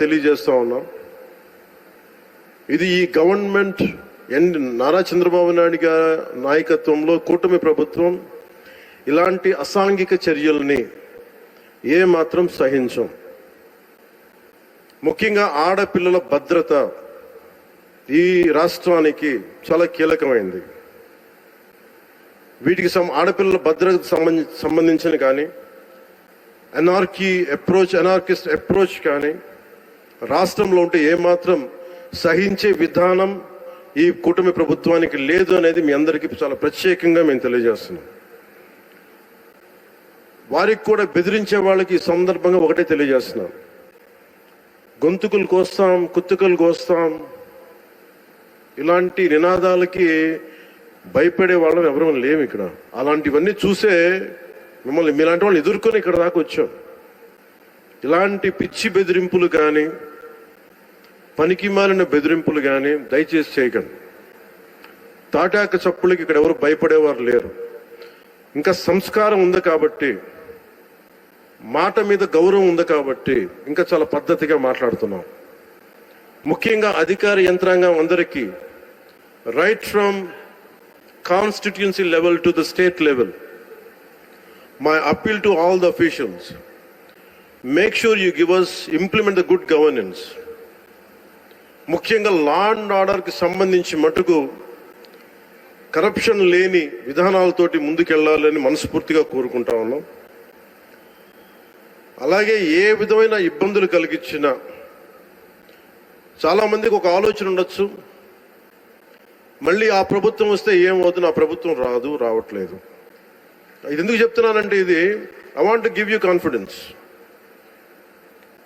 తెలియజేస్తూ ఉన్నాం. ఇది ఈ గవర్నమెంట్ ఎన్ నారా చంద్రబాబు నాయుడు గారి నాయకత్వంలో కూటమి ప్రభుత్వం ఇలాంటి అసాంఘిక చర్యల్ని ఏ మాత్రం సహించం. ముఖ్యంగా ఆడపిల్లల భద్రత ఈ రాష్ట్రానికి చాలా కీలకమైంది. వీటికి సం ఆడపిల్లల భద్రత సంబంధించిన కానీ ఎనార్కీ అప్రోచ్ ఎనార్కిస్ట్ అప్రోచ్ కానీ రాష్ట్రంలో ఉంటే ఏమాత్రం సహించే విధానం ఈ కూటమి ప్రభుత్వానికి లేదు అనేది మీ అందరికీ చాలా ప్రత్యేకంగా మేము తెలియజేస్తున్నాం. వారికి కూడా బెదిరించే వాళ్ళకి ఈ సందర్భంగా ఒకటే తెలియజేస్తున్నాం. గొంతుకులు కోస్తాం కుత్తుకలు కోస్తాం. ఇలాంటి నినాదాలకి భయపడే వాళ్ళం ఎవరు లేము ఇక్కడ అలాంటివన్నీ చూసే మిమ్మల్ని మీలాంటి వాళ్ళని ఎదుర్కొని ఇక్కడ దాకా వచ్చాం. ఇలాంటి పిచ్చి బెదిరింపులు కానీ పనికి మాలిన బెదిరింపులు కానీ దయచేసి చేయకండి. తాటాక చప్పులకి ఇక్కడ ఎవరు భయపడేవారు లేరు. ఇంకా సంస్కారం ఉంది కాబట్టి మాట మీద గౌరవం ఉంది కాబట్టి ఇంకా చాలా పద్ధతిగా మాట్లాడుతున్నాం. ముఖ్యంగా అధికార యంత్రాంగం అందరికీ right from constituency level to the state level my appeal to all the officials make sure you give us implement the good governance ముఖ్యంగా లా అండ్ ఆర్డర్కి సంబంధించి మటుకు కరప్షన్ లేని విధానాలతోటి ముందుకెళ్ళాలని మనస్ఫూర్తిగా కోరుకుంటా ఉన్నాం. అలాగే ఏ విధమైన ఇబ్బందులు కలిగించినా చాలామందికి ఒక ఆలోచన ఉండొచ్చు. మళ్ళీ ఆ ప్రభుత్వం వస్తే ఏమవుతుంది ఆ ప్రభుత్వం రాదు రావట్లేదు. ఇది ఎందుకు చెప్తున్నానంటే ఇది I want give you confidence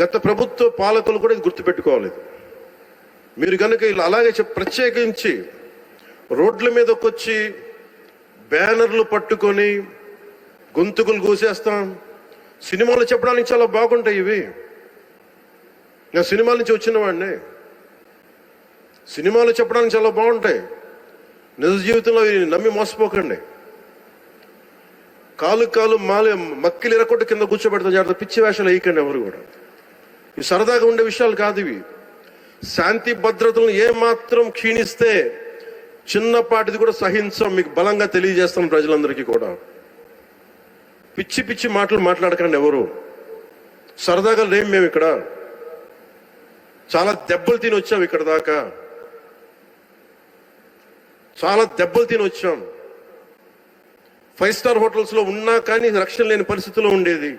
గత ప్రభుత్వ పాలకులు కూడా ఇది గుర్తుపెట్టుకోవాలి మీరు కనుక ఇలా అలాగే ప్రత్యేకించి రోడ్ల మీదకి వచ్చి బ్యానర్లు పట్టుకొని గొంతుకులు కూసేస్తాం సినిమాలు చెప్పడానికి చాలా బాగుంటాయి ఇవి. నేను సినిమాల నుంచి వచ్చిన వాడిని. సినిమాలు చెప్పడానికి చాలా బాగుంటాయి. నిజ జీవితంలో ఇవి నమ్మి మోసపోకండి. కాలు కాలు మాలి మక్కిలు ఎరకొట్టు కింద కూర్చోబెడతాం జాగ్రత్త పిచ్చి వేషాలు వేయకండి ఎవరు కూడా. సరదాగా ఉండే విషయాలు కాదు ఇవి. శాంతి భద్రతలను ఏమాత్రం క్షీణిస్తే చిన్నపాటిది కూడా సహించం మీకు బలంగా తెలియజేస్తాం ప్రజలందరికీ కూడా. పిచ్చి పిచ్చి మాటలు మాట్లాడకండి ఎవరు. సరదాగా లేం మేము ఇక్కడ. చాలా దెబ్బలు తిని వచ్చాం ఇక్కడ దాకా. చాలా దెబ్బలు తిని వచ్చాం. ఫైవ్ స్టార్ హోటల్స్లో ఉన్నా కానీ రక్షణ లేని పరిస్థితిలో ఉండేది.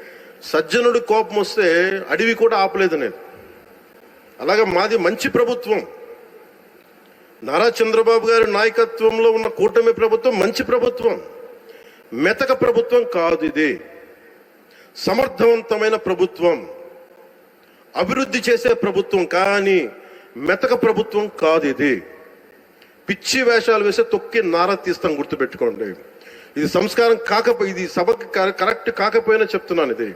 సజ్జనుడి కోపం వస్తే అడవి కూడా ఆపలేదు నేను. అలాగే మాది మంచి ప్రభుత్వం. నారా చంద్రబాబు గారి నాయకత్వంలో ఉన్న కూటమి ప్రభుత్వం మంచి ప్రభుత్వం. మెతక ప్రభుత్వం కాదు ఇది. సమర్థవంతమైన ప్రభుత్వం. అభివృద్ధి చేసే ప్రభుత్వం కానీ మెతక ప్రభుత్వం కాదు ఇది. పిచ్చి వేషాలు వేసే తొక్కి నారా తీస్తాం గుర్తుపెట్టుకోండి. ఇది సంస్కారం కాకపోయి ఇది సభకి కరెక్ట్ కాకపోయినా చెప్తున్నాను ఇది.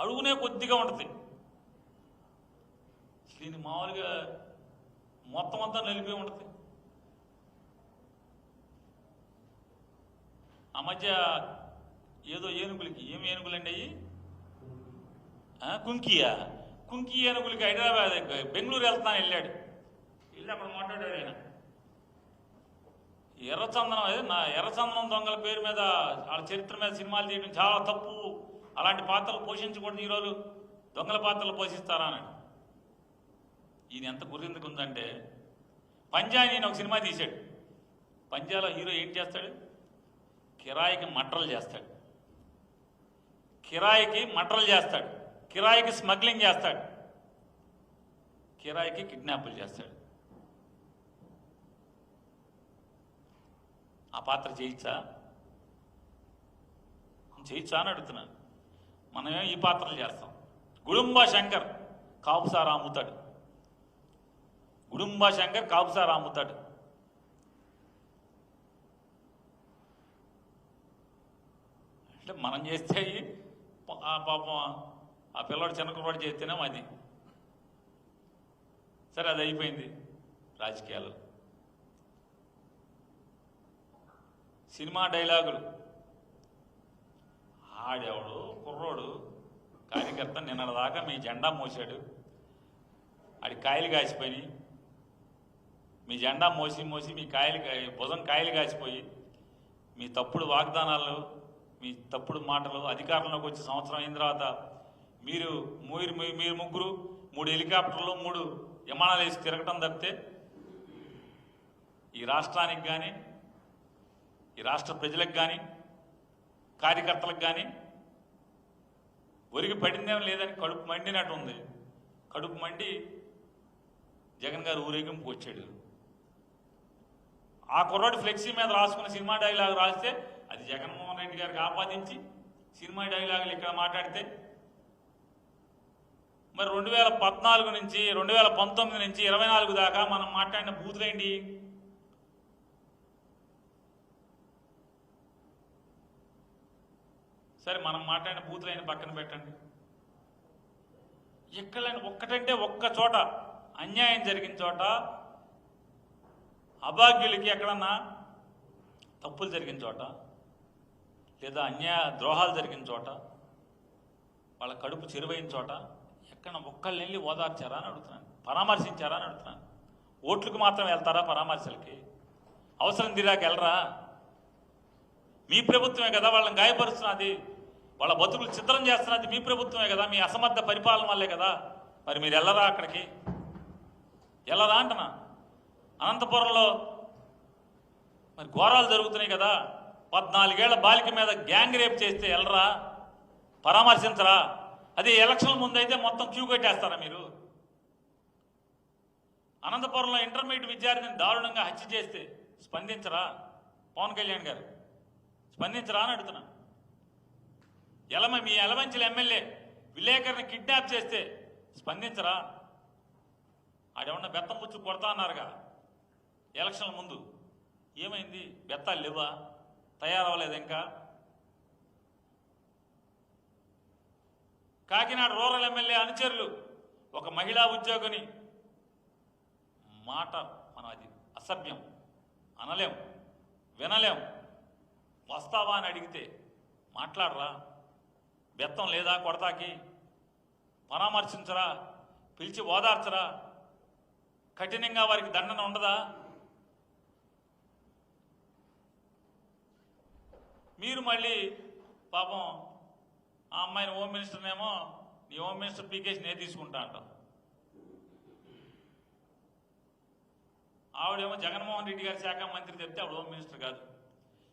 అడుగునే కొద్దిగా ఉంటుంది. దీన్ని మామూలుగా మొత్తం అంతా నలిపి ఉంటుంది. ఆ మధ్య ఏదో ఏనుగులకి ఏమి ఏనుగులండి అయ్యి? కుంకియా. కుంకి ఏనుగులకి హైదరాబాద్ బెంగళూరు వెళ్తాను వెళ్ళాడు. వెళ్ళి అక్కడ మాట్లాడాడు ఆయన. ఎర్రచందనం అదే నా ఎర్రచందనం దొంగల పేరు మీద వాళ్ళ చరిత్ర మీద సినిమాలు తీయడం చాలా తప్పు. అలాంటి పాత్రలు పోషించకూడదు ఈరోజు దొంగల పాత్రలు పోషిస్తారా అని ఈయన ఎంత గురిందుకు ఉందంటే పంజా అని ఒక సినిమా తీశాడు. పంజాలో హీరో ఏం చేస్తాడు? కిరాయికి మట్రలు చేస్తాడు. కిరాయికి మట్రలు చేస్తాడు. కిరాయికి స్మగ్లింగ్ చేస్తాడు. కిరాయికి కిడ్నాపులు చేస్తాడు. ఆ పాత్ర చేయించా చేయించా అని అడుగుతున్నాను. మనమే ఈ పాత్రలు చేస్తాం. గుడుంబ శంకర్ కాపుసారా అమ్ముతాడు గుడుంబ శంకర్ కాపుసారా అమ్ముతాడు అంటే మనం చేస్తే ఆ పాపం ఆ పిల్లవాడు చిన్న కుర్రాడు చేస్తేనే అది. సరే అది అయిపోయింది రాజకీయాలు సినిమా డైలాగులు. ఆడెవడు కుర్రోడు కార్యకర్త నిన్నటిదాకా మీ జెండా మోసాడు ఆడి కాయలు కాసిపోయి మీ జెండా మోసి మోసి మీ కాయలు భుజం కాయలు కాసిపోయి మీ తప్పుడు వాగ్దానాలు మీ తప్పుడు మాటలు అధికారంలోకి వచ్చి సంవత్సరం అయిన తర్వాత మీరు మీరు మీ- మీరు ముగ్గురు మూడు హెలికాప్టర్లు మూడు విమానాలు వేసి తిరగటం తప్పితే ఈ రాష్ట్రానికి కానీ ఈ రాష్ట్ర ప్రజలకు కానీ కార్యకర్తలకు కానీ ఒరిగి పడిందేం లేదని కడుపు మండినట్టు ఉంది. కడుపు మండి జగన్ గారు ఊరేగింపు వచ్చాడు. ఆ కుర్రాడు ఫ్లెక్సీ మీద రాసుకున్న సినిమా డైలాగ్ రాస్తే అది జగన్మోహన్ రెడ్డి గారికి ఆపాదించి సినిమా డైలాగులు ఇక్కడ మాట్లాడితే మరి రెండు వేల పద్నాలుగు నుంచి రెండు వేల పంతొమ్మిది నుంచి ఇరవై నాలుగు దాకా మనం మాట్లాడిన బూతులేంటి సరే మనం మాట్లాడిన బూతులైన పక్కన పెట్టండి. ఎక్కడైనా ఒక్కటంటే ఒక్క చోట అన్యాయం జరిగిన చోట అభాగ్యులకి ఎక్కడన్నా తప్పులు జరిగిన చోట లేదా అన్యాయ ద్రోహాలు జరిగిన చోట వాళ్ళ కడుపు చెరువైన చోట ఎక్కడ ఒక్కళ్ళు వెళ్ళి ఓదార్చారా అని అడుగుతున్నాను. పరామర్శించారా అని అడుగుతున్నాను. ఓట్లకు మాత్రం వెళ్తారా పరామర్శలకి? అవసరం తీరాక వెళ్ళరా? మీ ప్రభుత్వమే కదా వాళ్ళని గాయపరుస్తున్నది. వాళ్ళ బతుకులు చిత్రం చేస్తున్నది మీ ప్రభుత్వమే కదా మీ అసమర్థ పరిపాలన వల్లే కదా. మరి మీరు వెళ్ళరా అక్కడికి? వెళ్ళరా అంటనా అనంతపురంలో మరి ఘోరాలు జరుగుతున్నాయి కదా. పద్నాలుగేళ్ళ బాలిక మీద గ్యాంగ్ రేప్ చేస్తే వెళ్ళరా పరామర్శించరా? అది ఎలక్షన్ ముందైతే మొత్తం క్యూ కట్టేస్తారా మీరు? అనంతపురంలో ఇంటర్మీడియట్ విద్యార్థిని దారుణంగా హత్య చేస్తే స్పందించరా? పవన్ కళ్యాణ్ గారు. స్పందించరా అని అడుగుతున్నా. ఎలమ మీ ఎలమంచిల ఎమ్మెల్యే విలేకరిని కిడ్నాప్ చేస్తే స్పందించరా? ఆడేమన్నా బెత్తం పుచ్చు కొడతా అన్నారుగా. ఎలక్షన్ల ముందు. ఏమైంది? బెత్తాలు లేవా? తయారవ్వలేదు ఇంకా? కాకినాడ రూరల్ ఎమ్మెల్యే అనుచరులు ఒక మహిళా ఉద్యోగిని మాట మనం అది అసభ్యం. అనలేం. వినలేం. వస్తావా అని అడిగితే మాట్లాడరా? బెత్తం లేదా కొడతాకి? పరామర్శించరా? పిలిచి ఓదార్చరా? కఠినంగా వారికి దండన ఉండదా? మీరు మళ్ళీ పాపం ఆ అమ్మాయిని హోమ్ మినిస్టర్నేమో నీ హోమ్ మినిస్టర్ పీకేసి నేను తీసుకుంటా అంటాం ఆవిడేమో జగన్మోహన్ రెడ్డి గారి శాఖ మంత్రి చెప్తే ఆవిడ హోమ్ మినిస్టర్ కాదు.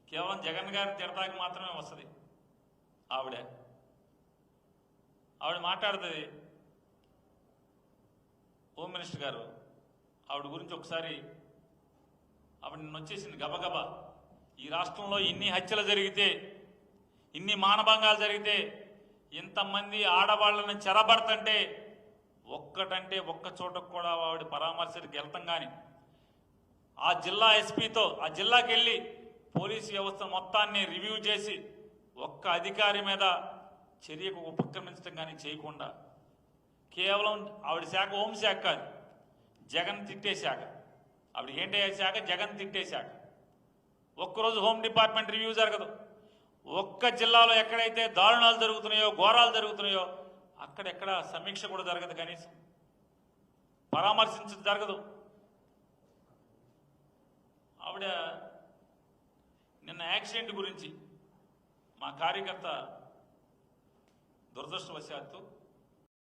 కేవలం జగన్ గారిని తిడతాకి మాత్రమే వస్తుంది ఆవిడే. ఆవిడ మాట్లాడుతుంది. హోమ్ మినిస్టర్ గారు ఆవిడ గురించి ఒకసారి ఆవిడ నిన్న వచ్చేసింది గబగబా. ఈ రాష్ట్రంలో ఇన్ని హత్యలు జరిగితే ఇన్ని మానభంగాలు జరిగితే ఇంతమంది ఆడవాళ్ళని చెరబడతంటే ఒక్కటంటే ఒక్క చోటకు కూడా ఆవిడ పరామర్శకు వెళ్తాం కానీ ఆ జిల్లా ఎస్పీతో ఆ జిల్లాకి వెళ్ళి పోలీసు వ్యవస్థ మొత్తాన్ని రివ్యూ చేసి ఒక్క అధికారి మీద చర్యకు ఉపక్రమించడం కానీ చేయకుండా కేవలం ఆవిడ శాఖ హోంశాఖ కాదు జగన్ తిట్టే శాఖ. ఆవిడ ఏంటయ్యే శాఖ? జగన్ తిట్టే శాఖ. ఒక్కరోజు హోమ్ డిపార్ట్మెంట్ రివ్యూ జరగదు. ఒక్క జిల్లాలో ఎక్కడైతే దారుణాలు జరుగుతున్నాయో ఘోరాలు జరుగుతున్నాయో అక్కడెక్కడ సమీక్ష కూడా జరగదు కనీసం. పరామర్శించడం జరగదు. ఆవిడ నిన్న యాక్సిడెంట్ గురించి మా కార్యకర్త దురదృష్టవశాత్తు